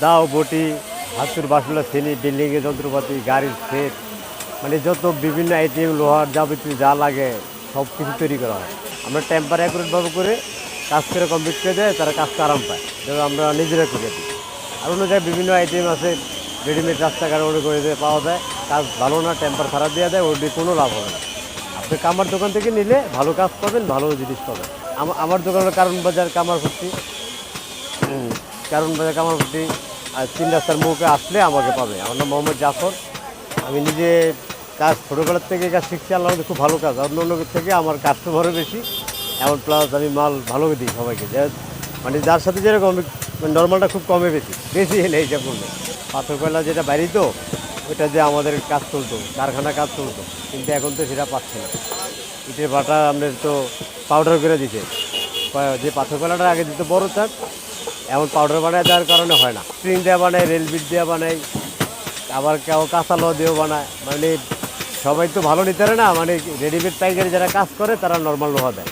দাও বটি হাতুর বাসলা শ্রেণি বিল্ডিংয়ের যন্ত্রপাতি, গাড়ির সেট মানে যত বিভিন্ন আইটেম লোহার যাবতীয় যা লাগে, সব কিছু তৈরি করা হয়। আমরা টেম্পার অ্যাকুরেটভাবে করে কাজ করে কমপ্লিট করে দেয়, তারা কাজটা আরাম পায়। যেমন আমরা নিজেরা করে দিই। আর অন্য জায়গায় বিভিন্ন আইটেম আছে রেডিমেড রাস্তাঘাট ওটা করে দিয়ে পাওয়া যায়, কাজ ভালো না টেম্পার খারাপ দেওয়া দেয় ওর দিয়ে কোনো লাভ হবে না। আপনি কামার দোকান থেকে নিলে ভালো কাজ পাবেন, ভালো জিনিস পাবেন। আমা- আমার দোকানের কারণ বাজার কামার ভর্তি। কারণ বাজার কামার আর তিন রাস্তার মুখে আসলে আমাকে পাবে। আমার নাম মোহাম্মদ জাফর। আমি নিজে কাজ ছোটোবেলার থেকে কাজ শিখছি আল্লাহ খুব ভালো কাজ। অন্য অন্য থেকে আমার কাস্টমারও বেশি। এমন প্লাস আমি মাল ভালো দিই সবাইকে। মানে যার সাথে যেরকম নর্মালটা খুব কমে বেশি। বেশি এলে হিসাব করলে পাথর কয়লা যেটা বাইরে ওইটা যে আমাদের কাজ চলতো, কারখানা কাজ চলতো। কিন্তু এখন তো সেটা পাচ্ছে না। ইটের বাটা আমাদের তো পাউডার করে প- যে পাথর কয়লাটা আগে দিত বড় চাক এমন পাউডার বানায় দেওয়ার কারণে হয় না। স্প্রিং দেওয়া বানায় রেল বিট দেওয়া বানায়, আবার কেউ কাঁচা লো দিয়েও বানায়। মানে সবাই তো ভালো নিতে পারে না মানে রেডিমেড পাইকারি যারা কাজ করে, তারা নর্মাল লোহা দেয়।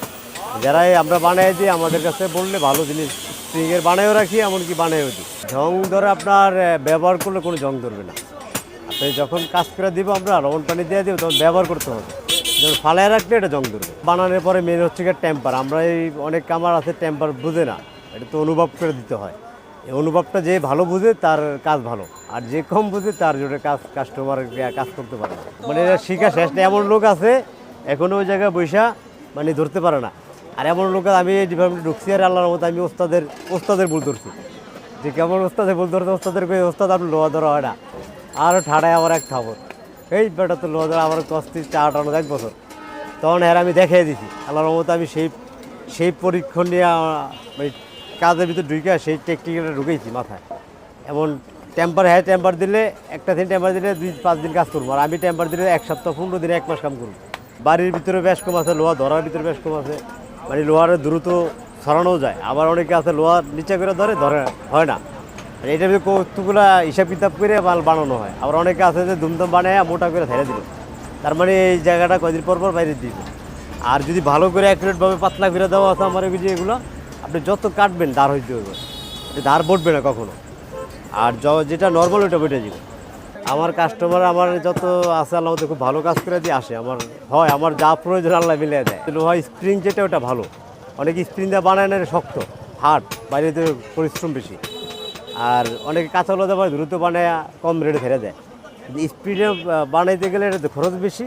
যারা আমরা বানাই দিই, আমাদের কাছে বললে ভালো জিনিস স্প্রিংয়ের বানায়ও রাখি, এমনকি বানায়ও দিই। জং ধরে আপনার ব্যবহার করলে কোনো জং ধরবে না। আপনি যখন কাজ করে দিব আমরা, লবণ পানি দিয়ে দিব, তখন ব্যবহার করতে হবে। যখন ফালায় রাখলে এটা জং ধরবে। বানানোর পরে মেন হচ্ছে টেম্পার আমরা এই অনেক কামার আছে টেম্পার বুঝে না। এটা তো অনুভব করে দিতে হয়। এই অনুভবটা যে ভালো বুঝে তার কাজ ভালো, আর যে কম বুঝে তার জন্য কাজ কাস্টমার কাজ করতে পারে না। মানে এটা শিখা শেষ না, এমন লোক আছে এখনও ওই জায়গায় বৈশা মানে ধরতে পারে না। আর এমন লোক আমি এই ডিপার্টমেন্টে ঢুকছি আর আল্লাহর মতো আমি ওস্তাদের ওস্তাদের ভুল ধরছি। যে কেমন ওস্তাদের ভুল ধরতে ওস্তাদের কই, ওস্তাদ আপনি লোহা ধরা হয় না। আর ঠাড়ায় আমার এক খাবর এই বেটা তো লোহা ধরা আমার কস্তি চা আটানো এক বছর। তখন এর আমি দেখিয়ে দিছি। আল্লাহর মতো আমি সেই সেই পরীক্ষণ নিয়ে মানে কাজের ভিতর ঢুকে সেই টেকনিকটা ঢুকেছি মাথায়। এমন টেম্পার হ্যাঁ টেম্পার দিলে একটা দিন টেম্পার দিলে দুই পাঁচ দিন কাজ করব। আর আমি টেম্পার দিলে এক সপ্তাহ, পনেরো দিনে এক মাস কাম করব। বাড়ির ভিতরে বেশ কম আছে, লোহা ধরার ভিতরে বেশ কম আছে। মানে লোহার দ্রুত ছড়ানো যায়। আবার অনেকে আছে, লোহা নিচে করে ধরে ধরে, হয় না। আর এটার ভিতরে কৌতুকগুলা হিসাব কিতাব করে মাল বানানো হয়। আবার অনেকে আছে যে দুমদম বানায় মোটা করে ধরে দিল। তার মানে এই জায়গাটা কয়দিন পর পর বাইরে দিবে আর যদি ভালো করে অ্যাকুরেটভাবে পাতলা করে দেওয়া আছে আমার যে এগুলো আপনি যত কাটবেন, দাঁড় হইতে হবে দাঁড় বটবে না কখনো। আর যেটা নর্মাল ওইটা বেটে যাবে আমার কাস্টমার আমার যত আছে, আল্লাহ খুব ভালো কাজ করে দিয়ে আসে। আমার, হয়, আমার যা প্রয়োজন আল্লাহ মিলিয়ে দেয়। লোহা স্প্রিং যেটা, ওটা ভালো। অনেক স্প্রিং দিয়ে বানায় না শক্ত হার্ড বাইরে তো পরিশ্রম বেশি। আর অনেকে কাঁচা লোহা দেওয়া দ্রুত বানায়, কম রেটে ছেড়ে দেয়। স্পিডে বানাইতে গেলে এটা খরচ বেশি,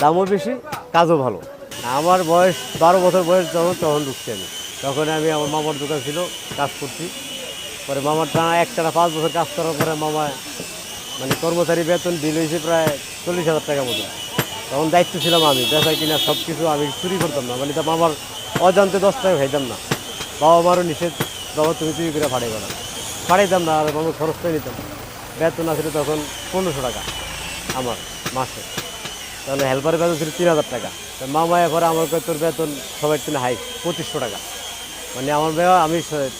দামও বেশি, কাজও ভালো। আমার বয়স, বারো বছর বয়স যখন, তখন ঢুকছি আমি। তখন আমি আমার মামার দোকান ছিল, কাজ করছি। পরে মামার টানা একটানা পাঁচ বছর কাজ করার পরে মামা মানে কর্মচারী বেতন বিল হয়েছে প্রায় চল্লিশ হাজার টাকা মতো। তখন দায়িত্ব ছিলাম আমি, বেচা কিনা সব কিছু আমি চুরি করতাম না মানে তো মামার অজান্তে দশ টাকা খাইতাম না। বাবা মারও নিষেধ, বাবা, তুমি চুরি করে ফাড়াই করা ফাড়াইতাম না, আর আমার খরচটাই নিতাম। বেতন আসলে তখন পনেরোশো টাকা আমার মাসে। তাহলে হেল্পারের বেতন ছিল তিন হাজার টাকা। মামা এরপরে আমার তোর বেতন সবাই তিন হাই পঁচিশশো টাকা। মানে আমার বেয়া আমি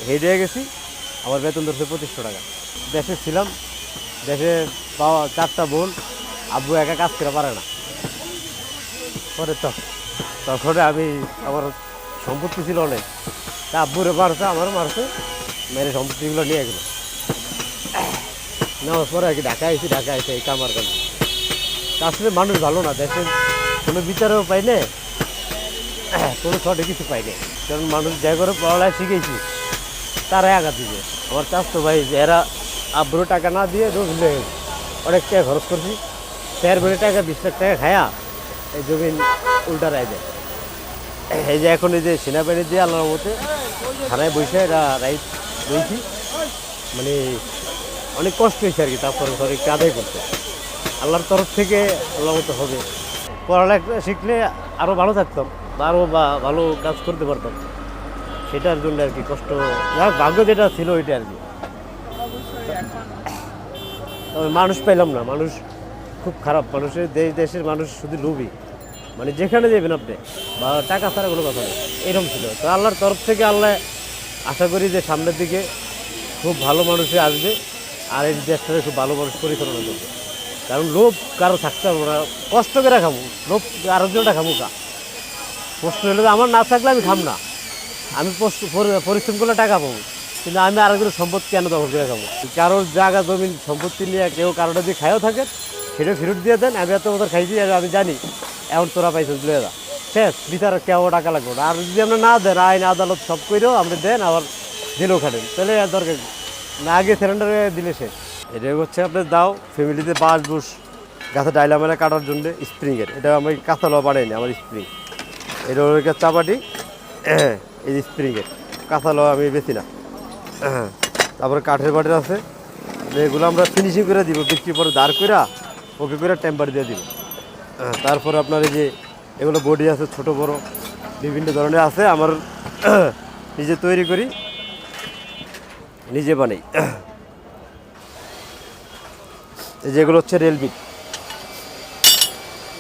হেড হয়ে গেছি। আমার বেতন ধরছে পঁচিশশো টাকা। দেশে ছিলাম, দেশে বাবা চারটা বোন, আব্বু একা কাজ করে পারে না। পরে তো তখন আমি আমার সম্পত্তি ছিল অনেক। তা আব্বুরে মারছে, আমারও মারছে মেরে সম্পত্তিগুলো নিয়ে গেলো। নেওয়ার পরে আর কি ঢাকা এসেছি ঢাকা এসে এই কামার কাজ আসলে মানুষ ভালো না দেশের কোনো বিচারও পাই না। কোনো শর্টে কিছু পাই না কারণ মানুষ যাই করে পড়ালেখা শিখেছি, তারাই আঘাত দিবে। আমার চাষ তো ভাই, এরা আব্রু টাকা না দিয়ে রোজ গেছে। অনেক টাকা খরচ করছি। চার কোটি টাকা বিশ লাখ টাকা খায়া এই জমিন উল্টা রায় দেয় এই যে এখন এই যে সেনাবাহিনী দিয়ে আল্লাহর মতে থানায় বসে এরা রাইট বইছি মানে অনেক কষ্ট হয়েছে আর কি, তারপরে ধর একটু আদায় করতে। আল্লাহর তরফ থেকে আল্লাহ মতো হবে। পড়ালেখা শিখলে আরও ভালো থাকতাম। আরও বা ভালো কাজ করতে পারতাম। সেটার জন্য আর কি কষ্ট যাক ভাগ্য যেটা ছিল ওইটা আর কি। তবে মানুষ পেলাম না, মানুষ খুব খারাপ মানুষের, দেশ, দেশের মানুষ শুধু লোভী। মানে যেখানে যাবেন আপনি, বা টাকা ছাড়া কোনো কথা নেই, এরকম ছিল। তো আল্লাহর তরফ থেকে আল্লাহ আশা করি যে সামনের দিকে খুব ভালো মানুষে আসবে, আর এই দেশটাকে খুব ভালো মানুষ পরিচালনা করবে। কারণ লোভ কারও থাকতে হবে না, কষ্ট করে খাব লোভ আরেকজনটা খাব কা হলে তো আমার না থাকলে আমি খাম না। আমি পরিশ্রম করলে টাকা পাবো। কিন্তু আমি আর কোনো সম্পদ কেন দখল করে খাব। কারোর জায়গা, জমি, সম্পত্তি নিয়ে কেউ কারোটা যদি খাইও থাকে, সেটা ফেরত দিয়ে দেন, আমি এত বছর খাইছি আমি জানি, এখন তোরা পাইছো তুলে দা শেষ, বিচার কেউ টাকা লাগবে না। আর যদি আমরা না দেন, আইন, আদালত সব করেও আপনি দেন, আবার জেলেও খাটেন। তাহলে দরকার না, আগে সিলিন্ডারে দিলে শেষ। এটা হচ্ছে আপনার দাও ফ্যামিলিতে বাঁশ বুস গাছে ডাইলা মেলা কাটার জন্য স্প্রিংয়ের এটা আমি কাঁচা লোয়া বানাইনি আমার স্প্রিং এটা হলো চাপাটি। এই যে স্প্রিংয়ের কাঁচা লোয়া আমি বেশি না। তারপরে কাঠের বাটির আছে। এগুলো আমরা ফিনিশিং করে দিব, বৃষ্টির পরে দাঁড় করে ওকে করে টেম্পার দিয়ে দিব। তারপর আপনার এই যে এগুলো বডি আছে, ছোট, বড়, বিভিন্ন ধরনের আছে, আমার নিজে তৈরি করি। নিজে বানাই। এই যেগুলো হচ্ছে রেলবিট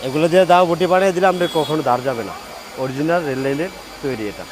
এগুলো দিয়ে দাও, বটি বানিয়ে দিলে আমাদের কখনো ধার যাবে না। অরিজিনাল রেল লাইনের তৈরি এটা